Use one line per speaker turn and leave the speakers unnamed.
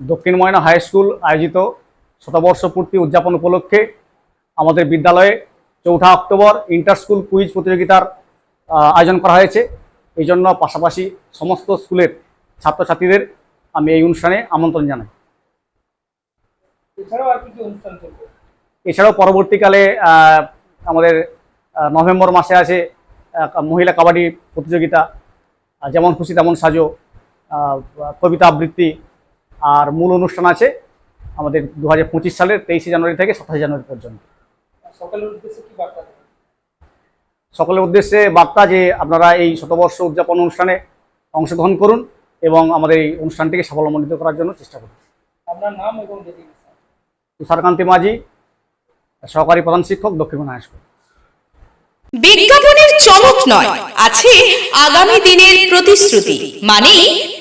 দক্ষিণ ময়না high school আয়োজিত শতবর্ষ পূর্তি উদযাপন উপলক্ষে আমাদের বিদ্যালয়ে চৌঠা অক্টোবর ইন্টার স্কুল কুইজ প্রতিযোগিতার আয়োজন করা হয়েছে। এই জন্য পাশাপাশি সমস্ত স্কুলের ছাত্রছাত্রীদের আমি এই অনুষ্ঠানে আমন্ত্রণ জানাই।
এছাড়াও
পরবর্তীকালে আমাদের নভেম্বর মাসে আছে মহিলা কাবাডি প্রতিযোগিতা। যেমন খুশি তেমন সাজো কবিতা আবৃত্তি আর মূল অনুষ্ঠান আছে আমাদের দু হাজার সালের তেইশে জানুয়ারি থেকে সাতাশে জানুয়ারি পর্যন্ত।
সকালের উদ্দেশ্যে কি বার্তা দেবেন?
সকলের উদ্দেশ্যে বার্তা যে আপনারা এই শতবর্ষ উদযাপন অনুষ্ঠানে অংশগ্রহণ করুন এবং আমাদের এই অনুষ্ঠানটিকে সাফল্যমণ্ডিত করার জন্য চেষ্টা করুন।
আপনার নাম এবং
তুষারকান্তি মাঝি সহকারী প্রধান শিক্ষক দক্ষিণ হাই স্কুল
বিজ্ঞাপনের চমক নয় আছে আগামী দিনের প্রতিশ্রুতি মানে